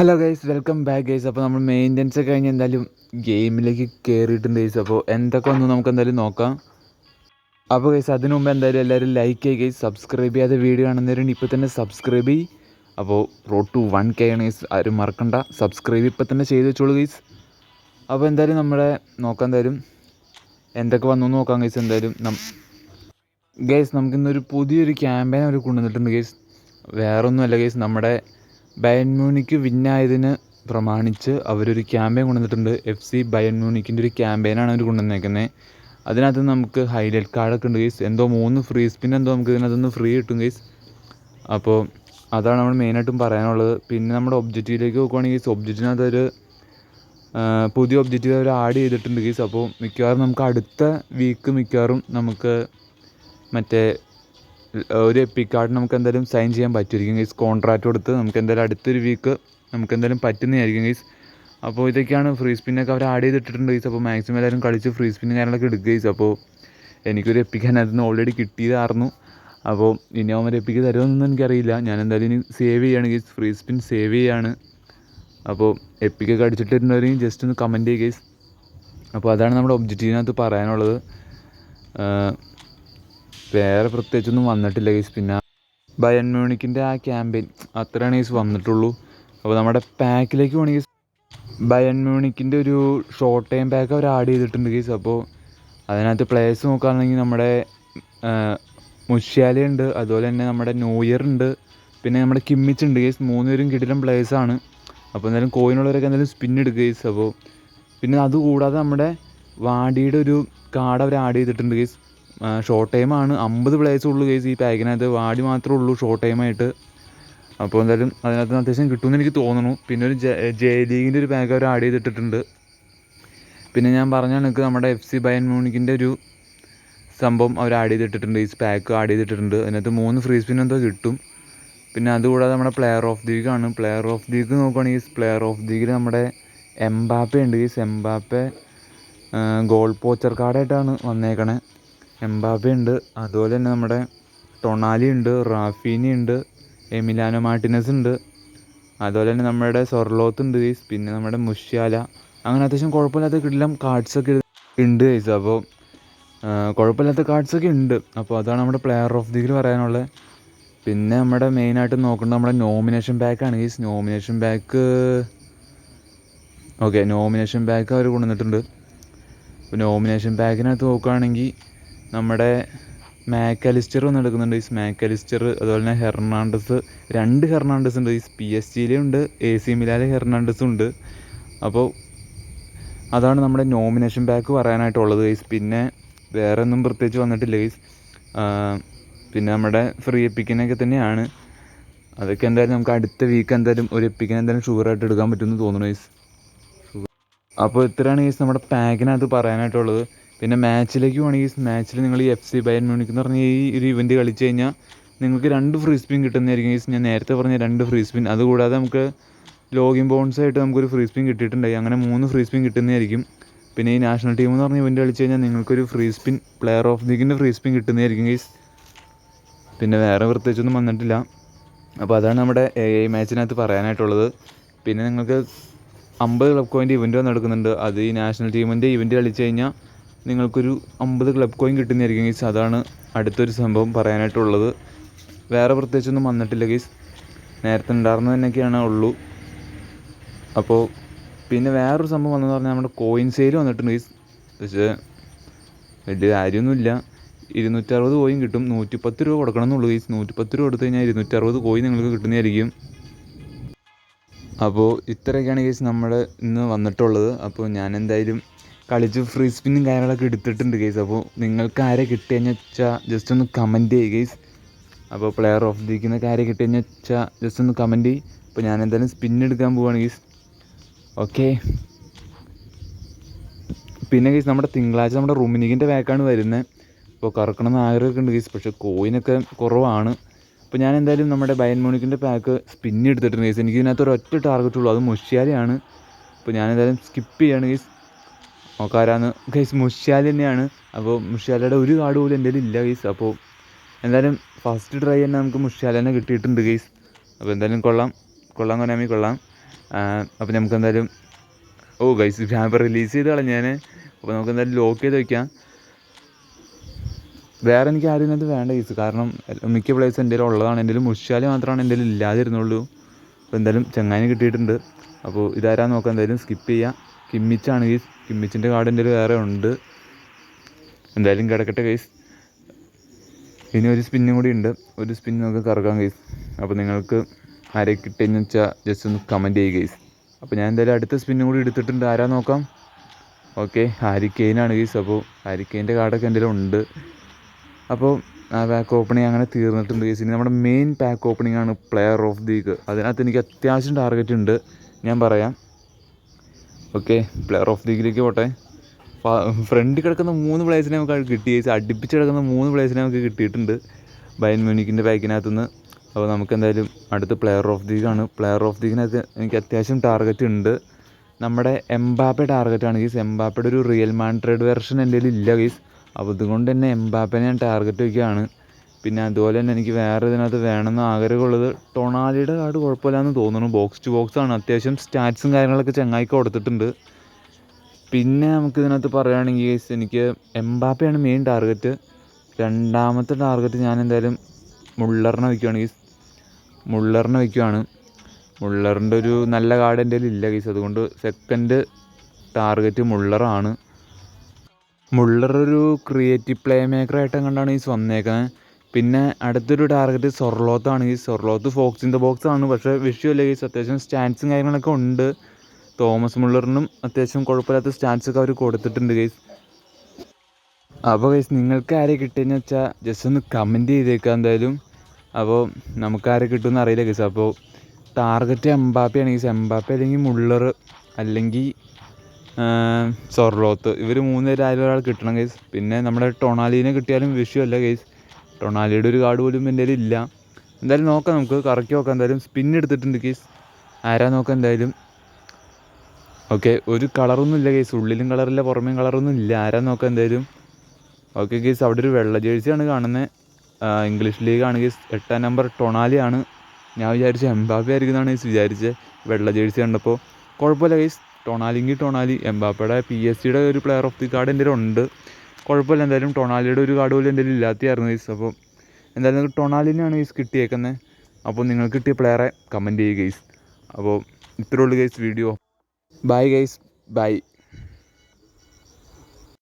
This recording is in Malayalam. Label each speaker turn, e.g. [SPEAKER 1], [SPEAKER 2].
[SPEAKER 1] Hello guys welcome back guys അപ്പോൾ നമ്മൾ മെയിന്റെനൻസ് ഒക്കെ കഴിഞ്ഞ് എന്തായാലും ഗെയിമിലേക്ക് കയറിയിട്ടുണ്ട് ഗൈസ് അപ്പോൾ എന്തൊക്കെ വന്നു നമുക്ക് എന്തായാലും നോക്കാം. അപ്പോൾ ഗൈസ് അതിനു മുമ്പ് എന്തായാലും എല്ലാവരും ലൈക്ക് ചെയ്യുക ഗൈസ് സബ്സ്ക്രൈബ് ചെയ്യാതെ വീഡിയോ കാണുന്നവരുണ്ട് ഇപ്പോൾ തന്നെ സബ്സ്ക്രൈബ് ചെയ്യും. അപ്പോൾ റോഡ് ടു വൺ കെ ആണ് ഗൈസ് ആരും മറക്കണ്ട. സബ്സ്ക്രൈബ് ഇപ്പോൾ തന്നെ ചെയ്ത് വെച്ചോളൂ ഗൈസ് അപ്പോൾ എന്തായാലും നമ്മളെ നോക്കാൻ എന്തായാലും. എന്തൊക്കെ വന്നു നോക്കാം ഗൈസ് എന്തായാലും. ഗൈസ് നമുക്കിന്നൊരു പുതിയൊരു ക്യാമ്പയിൻ അവർ കൊണ്ടുവന്നിട്ടുണ്ട് ഗൈസ് വേറൊന്നുമല്ല ഗൈസ് നമ്മുടെ ബയൺ മ്യൂണിക്ക് വിന്നായതിന് പ്രമാണിച്ച് അവരൊരു ക്യാമ്പയിൻ കൊണ്ടുവന്നിട്ടുണ്ട്. എഫ് സി ബയൺ മ്യൂണിക്കിന്റെ ഒരു ക്യാമ്പയിനാണ് അവർ കൊണ്ടുവന്നേക്കുന്നത് അതിനകത്ത് നമുക്ക് ഹൈലൈറ്റ് കാർഡൊക്കെ ഉണ്ട് ഗൈസ്. എന്തോ മൂന്ന് ഫ്രീ സ്പിൻ എന്തോ നമുക്ക് ഇതിനകത്തുനിന്ന് ഫ്രീ കിട്ടും ഗൈസ്. അപ്പോൾ അതാണ് നമ്മൾ മെയിനായിട്ടും പറയാനുള്ളത്. പിന്നെ നമ്മുടെ ഒബ്ജക്റ്റീവിലേക്ക് നോക്കുവാണെങ്കിൽ ഒബ്ജക്റ്റിനകത്ത് ഒരു പുതിയ ഒബ്ജക്റ്റീവ് അവർ ആഡ് ചെയ്തിട്ടുണ്ട് ഗൈസ്. അപ്പോൾ മിക്കവാറും നമുക്ക് അടുത്ത വീക്ക് മിക്കവാറും നമുക്ക് മറ്റേ ഒരു എപ്പിക് കാർഡ് നമുക്ക് എന്തായാലും സൈൻ ചെയ്യാൻ പറ്റുമായിരിക്കും ഗൈസ് കോൺട്രാക്റ്റ് കൊടുത്ത് നമുക്ക് എന്തായാലും അടുത്തൊരു വീക്ക് നമുക്ക് എന്തായാലും പറ്റുന്നതായിരിക്കും ഗൈസ് അപ്പോൾ ഇതൊക്കെയാണ് ഫ്രീ സ്പിന്നൊക്കെ അവർ ആഡ് ചെയ്തിട്ടുണ്ട് ഗൈസ് അപ്പോൾ മാക്സിമം എല്ലാവരും കളിച്ച് ഫ്രീ സ്പിന്നും കാര്യങ്ങളൊക്കെ എടുക്കുക ഗൈസ് അപ്പോൾ എനിക്കൊരു എപ്പിക്ക് അതിനകത്ത് നിന്ന് ഓൾറെഡി കിട്ടിയതായിരുന്നു. അപ്പോൾ ഇനി അവൻ എപ്പിക്ക് തരുമെന്നൊന്നും എനിക്കറിയില്ല. ഞാൻ എന്തായാലും ഇനി സേവ് ചെയ്യാണ് ഗൈസ് ഫ്രീ സ്പിൻ സേവ് ചെയ്യാണ്. അപ്പോൾ എപ്പിക്കൊക്കെ അടിച്ചിട്ടുണ്ടെങ്കിൽ ജസ്റ്റ് ഒന്ന് കമന്റ് ചെയ്യുക ഗൈസ് അപ്പോൾ അതാണ് നമ്മുടെ ഒബ്ജക്റ്റീവിനകത്ത് പറയാനുള്ളത്. വേറെ പ്രത്യേകിച്ചൊന്നും വന്നിട്ടില്ല ഗൈസ് പിന്നെ ബയൻ മ്യൂണിക്കിന്റെ ആ ക്യാമ്പയിൻ അത്രയാണ് ഗൈസ് വന്നിട്ടുള്ളൂ. അപ്പോൾ നമ്മുടെ പാക്കിലേക്ക് വേണമെങ്കിൽ ബയൻ മ്യൂണിക്കിന്റെ ഒരു ഷോർട്ട് ടൈം പാക്ക് അവർ ആഡ് ചെയ്തിട്ടുണ്ട് ഗൈസ് അപ്പോൾ അതിനകത്ത് പ്ലേയേഴ്സ് നോക്കുകയാണെങ്കിൽ നമ്മുടെ മുഷ്യാലയുണ്ട് അതുപോലെ തന്നെ നമ്മുടെ ന്യൂ ഇയർ ഉണ്ട്. പിന്നെ നമ്മുടെ കിമ്മിച്ച് ഉണ്ട് ഗൈസ് മൂന്നുപേരും കിടിലം പ്ലേയേഴ്സാണ് അപ്പോൾ എന്തായാലും കോയിനുള്ളവരൊക്കെ എന്തായാലും സ്പിൻ എടുക്കുക ഗൈസ് അപ്പോൾ പിന്നെ അതുകൂടാതെ നമ്മുടെ വാടിയുടെ ഒരു കാർഡ് അവർ ആഡ് ചെയ്തിട്ടുണ്ട് ഗൈസ് ഷോർട്ട് ടൈം ആണ്. അമ്പത് പ്ലേയേഴ്സ് ഉള്ളൂ കേസ് ഈ പാക്കിനകത്ത് വാടി മാത്രമേ ഉള്ളൂ ഷോർട്ട് ടൈമായിട്ട് അപ്പോൾ എന്തായാലും അതിനകത്ത് അത്യാവശ്യം കിട്ടുമെന്ന് എനിക്ക് തോന്നുന്നു. പിന്നെ ഒരു ജെ ലീഗിന്റെ ഒരു പാക്ക് അവർ ആഡ് ചെയ്തിട്ടിട്ടുണ്ട്. പിന്നെ ഞാൻ പറഞ്ഞ കണക്ക് നമ്മുടെ എഫ് സി ബയൻ മ്യൂണിക്കിന്റെ ഒരു സംഭവം അവർ ആഡ് ചെയ്തിട്ടിട്ടുണ്ട്. ഈ പാക്ക് ആഡ് ചെയ്തിട്ടിട്ടുണ്ട്. അതിനകത്ത് മൂന്ന് ഫ്രീ സ്പിൻ എന്തോ കിട്ടും. പിന്നെ അതുകൂടാതെ നമ്മുടെ പ്ലെയർ ഓഫ് ദി ആണ്. പ്ലെയർ ഓഫ് ദി വീക്ക് നോക്കുകയാണെങ്കിൽ പ്ലെയർ ഓഫ് ദി നമ്മുടെ എംബാപ്പെ ഉണ്ട്. ഈ എംബാപ്പെ ഗോൾ പോച്ചർ കാർഡായിട്ടാണ് വന്നേക്കണേ. എംബാപ്പെ ഉണ്ട്. അതുപോലെ തന്നെ നമ്മുടെ ടൊണാലി ഉണ്ട് റാഫീനി ഉണ്ട് എമിലാനോ മാർട്ടിനസ് ഉണ്ട്. അതുപോലെ തന്നെ നമ്മുടെ സൊർലോത്ത് ഉണ്ട് ഗൈസ്. പിന്നെ നമ്മുടെ മുഷ്യാല. അങ്ങനെ അത്യാവശ്യം കുഴപ്പമില്ലാത്ത കിടിലം കാർഡ്സൊക്കെ ഉണ്ട് ഗൈസ്. അപ്പോൾ കുഴപ്പമില്ലാത്ത കാർഡ്സൊക്കെ ഉണ്ട്. അപ്പോൾ അതാണ് നമ്മുടെ പ്ലെയർ ഓഫ് ദിയിൽ പറയാനുള്ളത്. പിന്നെ നമ്മുടെ മെയിനായിട്ട് നോക്കേണ്ടത് നമ്മുടെ നോമിനേഷൻ ബാക്കാണ് guys. Nomination back okay nomination back അവർ കൊണ്ടുവന്നിട്ടുണ്ട്. നോമിനേഷൻ ബാക്കിനകത്ത് നോക്കുകയാണെങ്കിൽ നമ്മുടെ മാക്കലിസ്റ്റർ വന്നെടുക്കുന്നുണ്ട്. ഈ മാക്കലിസ്റ്റർ അതുപോലെ തന്നെ ഹെർണാണ്ടസ് രണ്ട് ഹെർണാണ്ടസ് ഉണ്ട് ഈ പി എസ് ജിയിലും ഉണ്ട് എ സി മിലാലെ ഹെർണാണ്ടസും ഉണ്ട് അപ്പോൾ അതാണ് നമ്മുടെ നോമിനേഷൻ ബാക്ക് പറയാനായിട്ടുള്ളത് ഗൈസ്. പിന്നെ വേറെ ഒന്നും പ്രത്യേകിച്ച് വന്നിട്ടില്ല ഗൈസ്. പിന്നെ നമ്മുടെ ഫ്രീ എപ്പിക്കിനൊക്കെ തന്നെയാണ്. അതൊക്കെ എന്തായാലും നമുക്ക് അടുത്ത വീക്ക് എന്തായാലും ഒരു എപ്പിക്കിന് എന്തായാലും ഷുഗറായിട്ട് എടുക്കാൻ പറ്റുമെന്ന് തോന്നുന്നു ഗൈസ്. അപ്പോൾ ഇത്രയാണ് ഗൈസ് നമ്മുടെ പാക്കിനകത്ത് പറയാനായിട്ടുള്ളത്. പിന്നെ മാച്ചിലേക്ക് പോകണമെങ്കിൽ മാച്ചിൽ നിങ്ങൾ ഈ എഫ് സി ബയൻ മ്യൂണിക് എന്ന് പറഞ്ഞ ഈ ഒരു ഇവന്റ് കളിച്ച് കഴിഞ്ഞാൽ നിങ്ങൾക്ക് രണ്ട് ഫ്രീ സ്പിൻ കിട്ടുന്നതായിരിക്കും. ഗൈസ് ഞാൻ നേരത്തെ പറഞ്ഞ രണ്ട് ഫ്രീ സ്പിൻ അതുകൂടാതെ നമുക്ക് ലോഗിൻ ബോൺസ് ആയിട്ട് നമുക്കൊരു ഫ്രീ സ്പിൻ കിട്ടിയിട്ടുണ്ടായി. അങ്ങനെ മൂന്ന് ഫ്രീ സ്പിൻ കിട്ടുന്നതായിരിക്കും. പിന്നെ ഈ നാഷണൽ ടീം എന്ന് പറഞ്ഞ ഇവന്റ് കളിച്ച് കഴിഞ്ഞാൽ നിങ്ങൾക്കൊരു ഫ്രീ സ്പിൻ പ്ലെയർ ഓഫ് ദിഗിന്റെ ഫ്രീ സ്പിൻ കിട്ടുന്നതായിരിക്കും ഗൈസ് പിന്നെ വേറെ പ്രത്യേകിച്ചൊന്നും വന്നിട്ടില്ല. അപ്പോൾ അതാണ് നമ്മുടെ എ ഐ മാച്ചിനകത്ത് പറയാനായിട്ടുള്ളത്. പിന്നെ നിങ്ങൾക്ക് അമ്പത് ക്ലബ് കോയിന്റെ ഇവന്റ് നടക്കുന്നുണ്ട്. അത് ഈ നാഷണൽ ടീമിന്റെ ഇവന്റ് കളിച്ച് കഴിഞ്ഞാൽ നിങ്ങൾക്കൊരു അമ്പത് ക്ലബ് കോയിൻ കിട്ടുന്നതായിരിക്കും ഗീസ് അതാണ് അടുത്തൊരു സംഭവം പറയാനായിട്ടുള്ളത്. വേറെ പ്രത്യേകിച്ചൊന്നും വന്നിട്ടില്ല ഗീസ് നേരത്തെ ഉണ്ടായിരുന്നത് തന്നെയൊക്കെയാണ് ഉള്ളൂ. അപ്പോൾ പിന്നെ വേറൊരു സംഭവം വന്നതെന്ന് പറഞ്ഞാൽ നമ്മുടെ കോയിൻ സെയിൽ വന്നിട്ടുണ്ട് ഗീസ് പക്ഷേ വലിയ കാര്യമൊന്നുമില്ല. ഇരുന്നൂറ്ററുപത് കോയിൻ കിട്ടും. നൂറ്റിപ്പത്ത് രൂപ കൊടുക്കണം എന്നുള്ളൂ ഗീസ് നൂറ്റിപ്പത്ത് രൂപ കൊടുത്തു കഴിഞ്ഞാൽ ഇരുന്നൂറ്ററുപത് കോയിൻ നിങ്ങൾക്ക് കിട്ടുന്നതായിരിക്കും. അപ്പോൾ ഇത്രയൊക്കെയാണ് ഗൈസ് നമ്മൾ ഇന്ന് വന്നിട്ടുള്ളത്. അപ്പോൾ ഞാൻ എന്തായാലും കളിച്ച് ഫ്രീ സ്പിന്നും കാര്യങ്ങളൊക്കെ എടുത്തിട്ടുണ്ട് ഗെയ്സ് അപ്പോൾ നിങ്ങൾക്ക് ആരെ കിട്ടിയെന്ന് വെച്ചാൽ ജസ്റ്റ് ഒന്ന് കമന്റ് ചെയ്യുക ഗെയ്സ് അപ്പോൾ പ്ലെയർ ഓഫ് ദിക്കുന്ന കാര്യം കിട്ടിയെന്ന് വെച്ചാൽ ജസ്റ്റ് ഒന്ന് കമന്റ് ചെയ്യും. അപ്പോൾ ഞാൻ എന്തായാലും സ്പിൻ എടുക്കാൻ പോവാണ് കേസ് ഓക്കെ പിന്നെ ഗെയ്സ് നമ്മുടെ തിങ്കളാഴ്ച നമ്മുടെ റുമിനിക്കിന്റെ ബാക്കാണ് വരുന്നത്. അപ്പോൾ കറക്കണം എന്ന് ആഗ്രഹമൊക്കെ ഉണ്ട് ഗെയ്സ് പക്ഷേ കോയിനൊക്കെ കുറവാണ്. അപ്പോൾ ഞാൻ എന്തായാലും നമ്മുടെ ബയൻ മോണിക്കിന്റെ പാക്ക് സ്പിൻ എടുത്തിട്ടുണ്ട് കേസ് എനിക്ക് ഇതിനകത്ത് ഒരു ഒറ്റ ടാർഗറ്റ് ഉള്ളൂ. അത് മുഷ്യാലയാണ് അപ്പോൾ ഞാൻ എന്തായാലും സ്കിപ്പ് ചെയ്യാണ് കേസ് നോക്കാരാന്ന് ഗൈസ് മുഷ്യാൽ തന്നെയാണ്. അപ്പോൾ മുഷ്യാലയുടെ ഒരു കാർഡ് പോലും എന്റെ ഇല്ല ഗൈസ്. അപ്പോൾ എന്തായാലും ഫസ്റ്റ് ട്രൈ തന്നെ നമുക്ക് മുഷ്യാല തന്നെ കിട്ടിയിട്ടുണ്ട് ഗൈസ്. അപ്പോൾ എന്തായാലും കൊള്ളാം. കൊള്ളാം കൊല്ലാമി കൊള്ളാം. അപ്പോൾ നമുക്ക് എന്തായാലും ഓ ഗൈസ് ഞാൻ റിലീസ് ചെയ്ത് കളഞ്ഞാൻ അപ്പോൾ നമുക്ക് എന്തായാലും ലോക്ക് ചെയ്ത് വയ്ക്കാം വേറെ എനിക്ക് ആരും ഇതിനകത്ത് വേണ്ട ഗൈസ്. കാരണം മിക്ക പ്ലേസ് എന്റെ ഉള്ളതാണ്. എന്റെ മുഷ്യാലി മാത്രമാണ് എന്റെ ഇല്ലാതിരുന്നുള്ളൂ. അപ്പോൾ എന്തായാലും ചങ്ങാനി കിട്ടിയിട്ടുണ്ട്. അപ്പോൾ ഇതാരാന്ന് നോക്കാം എന്തായാലും സ്കിപ്പ് ചെയ്യാം. കിമ്മിച്ചാണ് കേസ് കിമ്മിച്ചിന്റെ കാർഡ് എന്റെ വേറെ ഉണ്ട്. എന്തായാലും കിടക്കട്ടെ കേസ് ഇനി ഒരു സ്പിന്നും കൂടി ഉണ്ട്. ഒരു സ്പിൻ നമുക്ക് കറക്കാം കേസ് അപ്പോൾ നിങ്ങൾക്ക് ആരെ കിട്ടിയെന്ന് വെച്ചാൽ ജസ്റ്റ് ഒന്ന് കമന്റ് ചെയ്യുക കേസ് അപ്പോൾ ഞാൻ എന്തായാലും അടുത്ത സ്പിന്നും കൂടി എടുത്തിട്ടുണ്ട്. ആരാ നോക്കാം? ഓക്കെ ഹാരിക്കെയിനാണ് കേസ് അപ്പോൾ ഹാരിക്കെയിന്റെ കാർഡൊക്കെ എന്റെ ഉണ്ട്. അപ്പോൾ ആ പാക്ക് ഓപ്പണിങ് അങ്ങനെ തീർന്നിട്ടുണ്ട് കേസ് ഇനി നമ്മുടെ മെയിൻ പാക്ക് ഓപ്പണിംഗ് ആണ് പ്ലെയർ ഓഫ് ദി അതിനകത്ത് എനിക്ക് അത്യാവശ്യം ടാർഗറ്റ് ഉണ്ട്. ഞാൻ പറയാം. ഓക്കെ പ്ലെയർ ഓഫ് ദി വീക്കിലേക്ക് പോട്ടെ. ഫ്രണ്ടിൽ കിടക്കുന്ന മൂന്ന് പ്ലേസിനെ നമുക്ക് കിട്ടി. അടുപ്പിച്ച് കിടക്കുന്ന മൂന്ന് പ്ലേസിനെ നമുക്ക് കിട്ടിയിട്ടുണ്ട്. ബയൻ മ്യൂണിക്കിന്റെ പാക്കിനകത്തുനിന്ന് അപ്പോൾ നമുക്ക് എന്തായാലും അടുത്ത പ്ലെയർ ഓഫ് ദി ആണ്. പ്ലെയർ ഓഫ് ദീക്കിനകത്ത് എനിക്ക് അത്യാവശ്യം ടാർഗറ്റ് ഉണ്ട്. നമ്മുടെ എംബാപ്പെ ടാർഗറ്റാണ് ഗീസ് എംബാപ്പയുടെ ഒരു റിയൽ മാൻഡ്രേഡ് വെർഷൻ എന്റെ ഇല്ല ഗീസ് അപ്പോൾ അതുകൊണ്ട് തന്നെ എംബാപ്പനെ ഞാൻ ടാർഗറ്റ് വയ്ക്കുകയാണ് പിന്നെ അതുപോലെ തന്നെ എനിക്ക് വേറെ ഇതിനകത്ത് വേണമെന്ന് ആഗ്രഹമുള്ളത് ടൊണാലിയുടെ കാർഡ് കുഴപ്പമില്ലാന്ന് തോന്നുന്നു. ബോക്സ് ടു ബോക്സ് ആണ്. അത്യാവശ്യം സ്റ്റാറ്റ്സും കാര്യങ്ങളൊക്കെ ചങ്ങായിക്ക് കൊടുത്തിട്ടുണ്ട്. പിന്നെ നമുക്ക് ഇതിനകത്ത് പറയുകയാണെങ്കിൽ എനിക്ക് എംബാപ്പയാണ് മെയിൻ ടാർഗറ്റ് രണ്ടാമത്തെ ടാർഗറ്റ് ഞാൻ എന്തായാലും മുള്ളറിനെ വയ്ക്കുകയാണ് ഗീസ് മുള്ളറിനെ വയ്ക്കുകയാണ് മുള്ളറിന്റെ ഒരു നല്ല കാർഡ് എന്റെ ഇല്ല ഗീസ് അതുകൊണ്ട് സെക്കൻഡ് ടാർഗറ്റ് മുള്ളറാണ്. മുള്ളർ ഒരു ക്രിയേറ്റീവ് പ്ലേ മേക്കറായിട്ട് കണ്ടാണ് ഈ വന്നേക്കുന്നത് പിന്നെ അടുത്തൊരു ടാർഗറ്റ് സൊർലോത്താണ് ഈ Sorloth fox in the box ആണ്. പക്ഷേ വിഷയമല്ല ഗീസ് അത്യാവശ്യം സ്റ്റാൻസും കാര്യങ്ങളൊക്കെ ഉണ്ട്. തോമസ് മുള്ളറിനും അത്യാവശ്യം കുഴപ്പമില്ലാത്ത സ്റ്റാൻസൊക്കെ അവർ കൊടുത്തിട്ടുണ്ട് ഗൈസ് അപ്പോൾ ഗൈസ് നിങ്ങൾക്ക് ആരെ കിട്ടിയെന്ന് വെച്ചാൽ ജസ്റ്റ് ഒന്ന് കമന്റ് ചെയ്തേക്കാം എന്തായാലും. അപ്പോൾ നമുക്ക് ആരെ കിട്ടുമെന്ന് അറിയില്ല ഗൈസ് അപ്പോൾ ടാർഗറ്റ് എംബാപ്പയാണ് ഗൈസ് എംബാപ്പ അല്ലെങ്കിൽ മുള്ളർ അല്ലെങ്കിൽ സൊർലോത്ത് ഇവർ മൂന്ന് പേര് ആരും ഒരാൾ കിട്ടണം ഗൈസ് പിന്നെ നമ്മുടെ ടൊണാലിനെ കിട്ടിയാലും വിഷയമല്ല ഗൈസ് ടൊണാലിയുടെ ഒരു കാർഡ് പോലും എന്റെ കയ്യിൽ ഇല്ല. എന്തായാലും നോക്കാം നമുക്ക്. കറക്കി നോക്കാം. എന്തായാലും സ്പിൻ എടുത്തിട്ടുണ്ട് കേസ് ആരാ നോക്കാം എന്തായാലും? ഓക്കെ ഒരു കളറൊന്നും ഇല്ല കേസ് ഉള്ളിലും കളറില്ല പുറമേയും കളറൊന്നും ഇല്ല. ആരാ നോക്കാം എന്തായാലും? ഓക്കെ കേസ് അവിടെ ഒരു വെള്ള ജേഴ്സിയാണ് കാണുന്നത് ഇംഗ്ലീഷ് ലീഗ് ആണ് കേസ് എട്ടാം നമ്പർ ടൊണാലിയാണ് ഞാൻ വിചാരിച്ചു എംബാപ്പെ ആയിരിക്കുന്നതാണ് കേസ് വിചാരിച്ചത് വെള്ള ജേഴ്സി കണ്ടപ്പോൾ കുഴപ്പമില്ല കേസ് ടൊണാലിങ്കി ടൊണാലി. എംബാപ്പയുടെ പി എസ് സിയുടെ ഒരു പ്ലെയർ ഓഫ് ദി കാർഡ് എന്റെ ഉണ്ട് കുഴപ്പമില്ല. എന്തായാലും ടൊണാലിയുടെ ഒരു കാർഡ് പോലും എന്തായാലും ഇല്ലാത്തതായിരുന്നു ഗൈസ് അപ്പോൾ എന്തായാലും ടൊണാലിനെയാണ് ഗൈസ് കിട്ടിയേക്കുന്നത് അപ്പോൾ നിങ്ങൾക്ക് കിട്ടിയ പ്ലെയറെ കമന്റ് ചെയ്യുക ഗൈസ് അപ്പോൾ ഇത്രേ ഉള്ളൂ guys video bye guys bye